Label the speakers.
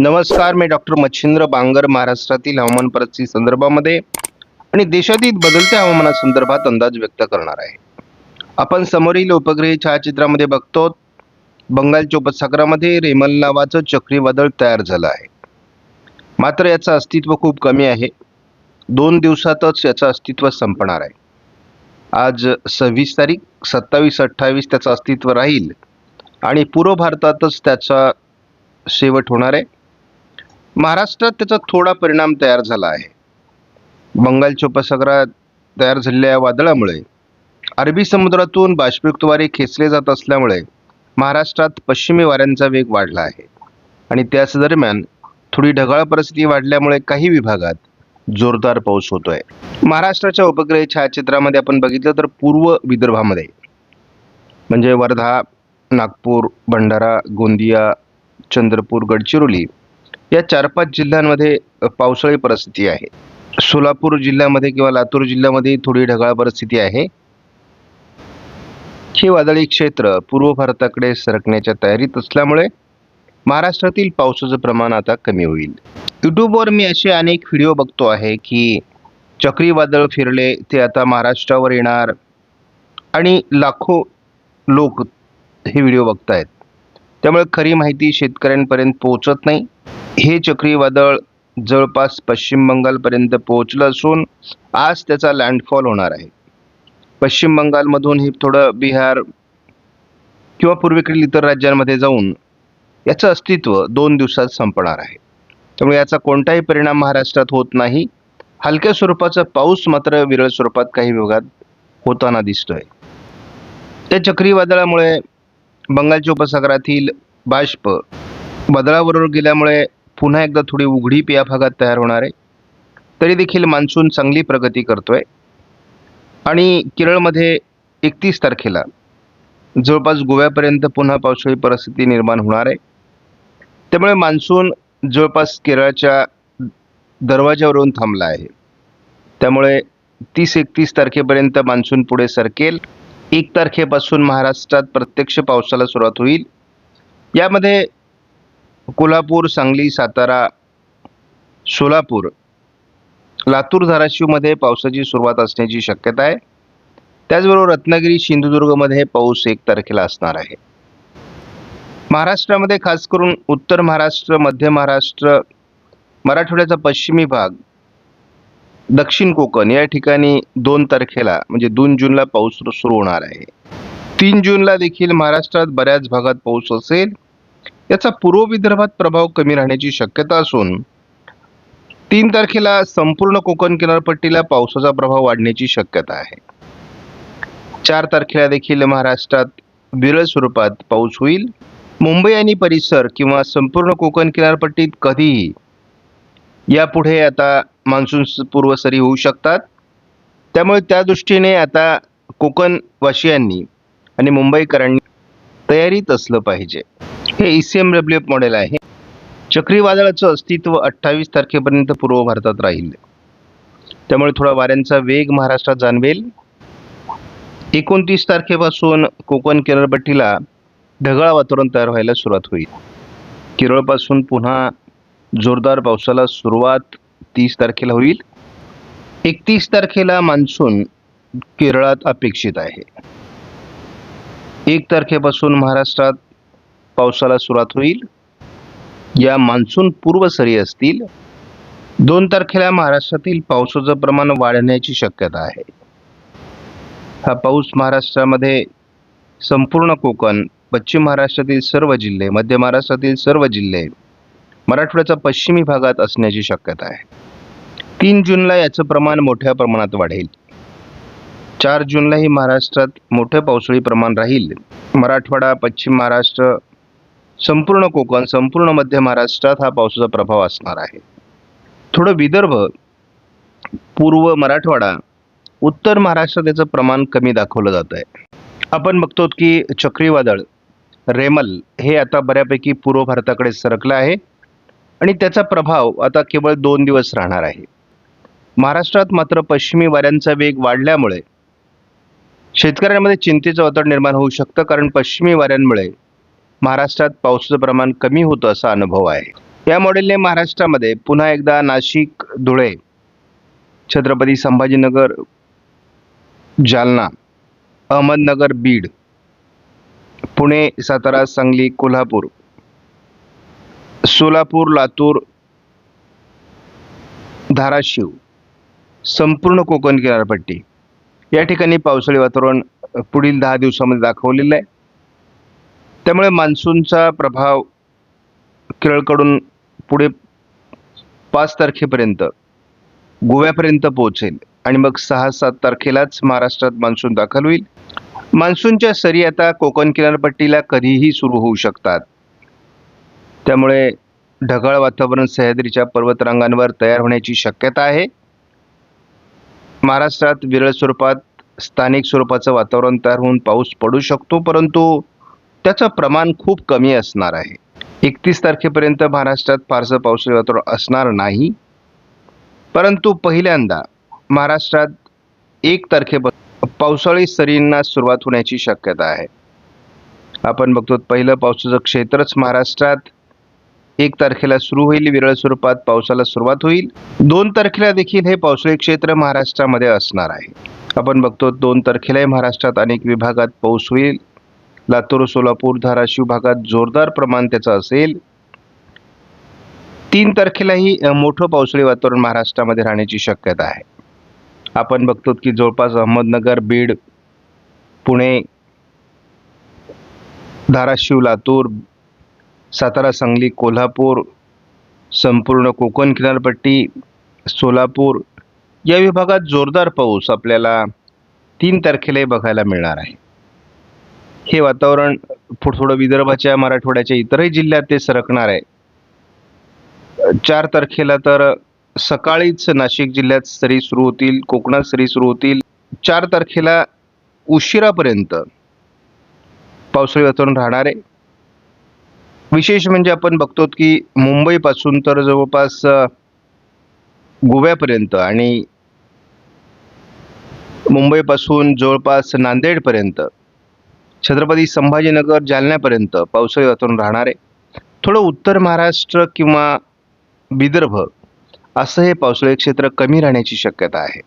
Speaker 1: नमस्कार मी डॉक्टर मच्छिंद्र बांगर महाराष्ट्रातील हवामान परिस्थिती संदर्भामध्ये आणि देशातील बदलत्या हवामानासंदर्भात अंदाज व्यक्त करणार आहे. आपण समोरील उपग्रही छायाचित्रामध्ये बघतो. बंगालच्या उपसागरामध्ये रेमल नावाचं चक्रीवादळ तयार झालं आहे. मात्र याचं अस्तित्व खूप कमी आहे. दोन दिवसातच याचं अस्तित्व संपणार आहे. आज सव्वीस तारीख सत्तावीस अठ्ठावीस त्याचं अस्तित्व राहील आणि पूर्व भारतातच त्याचा शेवट होणार आहे. महाराष्ट्रात त्याचा थोडा परिणाम तयार झाला आहे. बंगालच्या उपसागरात तयार झालेल्या वादळामुळे अरबी समुद्रातून बाष्पयुक्त वारे खेचले जात असल्यामुळे महाराष्ट्रात पश्चिमी वाऱ्यांचा वेग वाढला आहे. आणि त्याच दरम्यान थोडी ढगाळ परिस्थिती वाढल्यामुळे काही विभागात जोरदार पाऊस होतोय. महाराष्ट्राच्या उपग्रही छायाचित्रामध्ये आपण बघितलं तर पूर्व विदर्भामध्ये म्हणजे वर्धा नागपूर भंडारा गोंदिया चंद्रपूर गडचिरोली या चार पाच जिल्ह्यांमध्ये पावसाळी परिस्थिती आहे. सोलापूर जिल्ह्यामध्ये किंवा लातूर जिल्ह्यामध्ये थोडी ढगाळ परिस्थिती आहे. हे वादळी क्षेत्र पूर्व भारताकडे सरकण्याच्या तयारीत असल्यामुळे महाराष्ट्रातील पावसाचं प्रमाण आता कमी होईल. यूट्यूबवर मी असे अनेक व्हिडिओ बघतो आहे की चक्रीवादळ फिरले ते आता महाराष्ट्रावर येणार आणि लाखो लोक हे व्हिडिओ बघतायत. त्यामुळे खरी माहिती शेतकऱ्यांपर्यंत पोहोचत नाही. हे चक्रीवादळ जवळपास पश्चिम बंगालपर्यंत पोहोचलं असून आज त्याचा लँडफॉल होणार आहे. पश्चिम बंगालमधून हे थोडं बिहार किंवा पूर्वेकडील इतर राज्यांमध्ये जाऊन याचं अस्तित्व दोन दिवसात संपणार आहे. त्यामुळे याचा कोणताही परिणाम महाराष्ट्रात होत नाही. हलक्या स्वरूपाचा पाऊस मात्र विरळ स्वरूपात काही भागात होताना दिसतोय. त्या चक्रीवादळामुळे बंगालच्या उपसागरातील बाष्प वादळाबरोबर गेल्यामुळे पुन्हा एकदा थोडी उघडीप या भागात तयार होणार आहे. तरी देखील मान्सून चांगली प्रगती करतोय. आणि केरळमध्ये एकतीस तारखेला जवळपास गोव्यापर्यंत पुन्हा पावसाळी परिस्थिती निर्माण होणार आहे. त्यामुळे मान्सून जवळपास केरळच्या दरवाज्यावरून थांबला आहे. त्यामुळे तीस एकतीस तारखेपर्यंत मान्सून पुढे सरकेल. एक तारखेपासून महाराष्ट्रात प्रत्यक्ष पावसाला सुरुवात होईल. यामध्ये कोल्हापूर सांगली सातारा सोलापूर. लातूर धाराशिवमध्ये पावसाची सुरुवात असण्याची शक्यता आहे. त्याचबरोबर रत्नागिरी सिंधुदुर्गमध्ये पाऊस एक तारखेला असणार आहे. महाराष्ट्रामध्ये खास करून उत्तर महाराष्ट्र मध्य महाराष्ट्र मराठवाड्याचा पश्चिमी भाग दक्षिण कोकण या ठिकाणी दोन तारखेला म्हणजे दोन जूनला पाऊस सुरू होणार आहे. तीन जूनला देखील महाराष्ट्रात बऱ्याच भागात पाऊस असेल. याचा पूर्व विदर्भात प्रभाव कमी राहण्याची शक्यता असून तीन तारखेला संपूर्ण कोकण किनारपट्टीला पावसाचा प्रभाव वाढण्याची शक्यता आहे. चार तारखेला देखील महाराष्ट्रात विरळ स्वरूपात पाऊस होईल. मुंबई आणि परिसर किंवा संपूर्ण कोकण किनारपट्टीत कधीही यापुढे आता मान्सून पूर्व सरी होऊ शकतात. त्यामुळे त्या दृष्टीने आता कोकणवासियांनी आणि मुंबईकरांनी तयारीत असलं पाहिजे. हे E C M W F model आहे. चक्रीवादळाचं अस्तित्व अठ्ठावीस तारखेपर्यंत पूर्व भारतात राहील. त्यामुळे थोडा वाऱ्यांचा वेग महाराष्ट्रात जाणवेल. एकोणतीस तारखेपासून कोकण किनारपट्टीला ढगाळ वातावरण तयार व्हायला सुरुवात होईल. केरळपासून पुन्हा जोरदार पावसाला सुरुवात तीस तारखेला होईल. एकतीस तारखेला मान्सून केरळात अपेक्षित आहे. एक तारखेपासून महाराष्ट्रात पावसाला सुरुवात होईल. या मान्सून पूर्व सरी असतील. दोन तारखेला महाराष्ट्रातील पावसाचं प्रमाण वाढण्याची शक्यता आहे. हा पाऊस महाराष्ट्रामध्ये संपूर्ण कोकण पश्चिम महाराष्ट्रातील सर्व जिल्हे मध्य महाराष्ट्रातील सर्व जिल्हे मराठवाड्याच्या पश्चिमी भागात असण्याची शक्यता आहे. तीन जूनला याचं प्रमाण मोठ्या प्रमाणात वाढेल. चार जूनलाही महाराष्ट्रात मोठं पावसाळी प्रमाण राहील. मराठवाडा पश्चिम महाराष्ट्र संपूर्ण कोकण संपूर्ण मध्य महाराष्ट्रात हा पावसाचा प्रभाव असणार आहे. थोडं विदर्भ पूर्व मराठवाडा उत्तर महाराष्ट्रात याचं प्रमाण कमी दाखवलं जात आहे. आपण बघतो की चक्रीवादळ रेमल हे आता बऱ्यापैकी पूर्व भारताकडे सरकलं आहे आणि त्याचा प्रभाव आता केवळ दोन दिवस राहणार आहे. महाराष्ट्रात मात्र पश्चिमी वाऱ्यांचा वेग वाढल्यामुळे शेतकऱ्यांमध्ये चिंतेचं वातावरण निर्माण होऊ शकतं कारण पश्चिमी वाऱ्यांमुळे महाराष्ट्रात पावसाचं प्रमाण कमी होतं असा अनुभव आहे. या मॉडेलने महाराष्ट्रामध्ये पुन्हा एकदा नाशिक धुळे छत्रपती संभाजीनगर जालना अहमदनगर बीड पुणे सातारा सांगली कोल्हापूर सोलापूर लातूर धाराशिव संपूर्ण कोकण किनारपट्टी. या ठिकाणी पावसाळी वातावरण पुढील दहा दिवसामध्ये दाखवलेलं आहे. त्यामुळे मान्सूनचा प्रभाव केरळकडून पुढे पाच तारखेपर्यंत गोव्यापर्यंत पोहोचेल आणि मग सहा सात तारखेलाच महाराष्ट्रात मान्सून दाखल होईल. मान्सूनच्या सरी आता कोकण किनारपट्टीला कधीही सुरू होऊ शकतात. त्यामुळे ढगाळ वातावरण सह्याद्रीच्या पर्वतरांगांवर तयार होण्याची शक्यता आहे. महाराष्ट्रात विरळ स्वरूपात स्थानिक स्वरूपाचं वातावरण तयार होऊन पाऊस पडू शकतो परंतु त्याचं प्रमाण खूप कमी असणार आहे. एकतीस तारखेपर्यंत महाराष्ट्रात फारसं पावसाळी वातावरण असणार नाही. परंतु पहिल्यांदा महाराष्ट्रात एक तारखेपासून पावसाळी सरींना सुरुवात होण्याची शक्यता आहे. आपण बघतो पहिलं पावसाचं क्षेत्रच महाराष्ट्रात एक तारखेला सुरू होईल विरळ स्वरूपात पावसाला सुरुवात होईल. दोन तारखेला देखील हे पावसाळी क्षेत्र महाराष्ट्रामध्ये असणार आहे. आपण बघतो दोन तारखेलाही महाराष्ट्रात अनेक विभागात पाऊस होईल. लातूर सोलापूर धाराशिव भागात जोरदार प्रमाण त्याचं असेल. तीन तारखेलाही मोठं पावसाळी वातावरण महाराष्ट्रामध्ये राहण्याची शक्यता आहे. आपण बघतो की जवळपास अहमदनगर बीड पुणे धाराशिव लातूर सातारा सांगली कोल्हापूर संपूर्ण कोकण किनारपट्टी सोलापूर या विभागात जोरदार पाऊस आपल्याला तीन तारखेलाही बघायला मिळणार आहे. हे वातावरण थोडं थोडं विदर्भाच्या मराठवाड्याच्या इतरही जिल्ह्यात ते सरकणार आहे. चार तारखेला तर सकाळीच नाशिक जिल्ह्यात सरी सुरू होतील कोकणात सरी सुरू होतील. चार तारखेला उशिरापर्यंत पावसाळी वातावरण राहणार आहे. विशेष म्हणजे आपण बघतो की मुंबईपासून तर जवळपास गोव्यापर्यंत आणि मुंबईपासून जवळपास नांदेडपर्यंत छत्रपती संभाजीनगर जालन्यापर्यंत पावसाळी वातावरण राहणार आहे थोडं उत्तर महाराष्ट्र किंवा विदर्भ असं हे पावसाळी क्षेत्र कमी राहण्याची शक्यता आहे.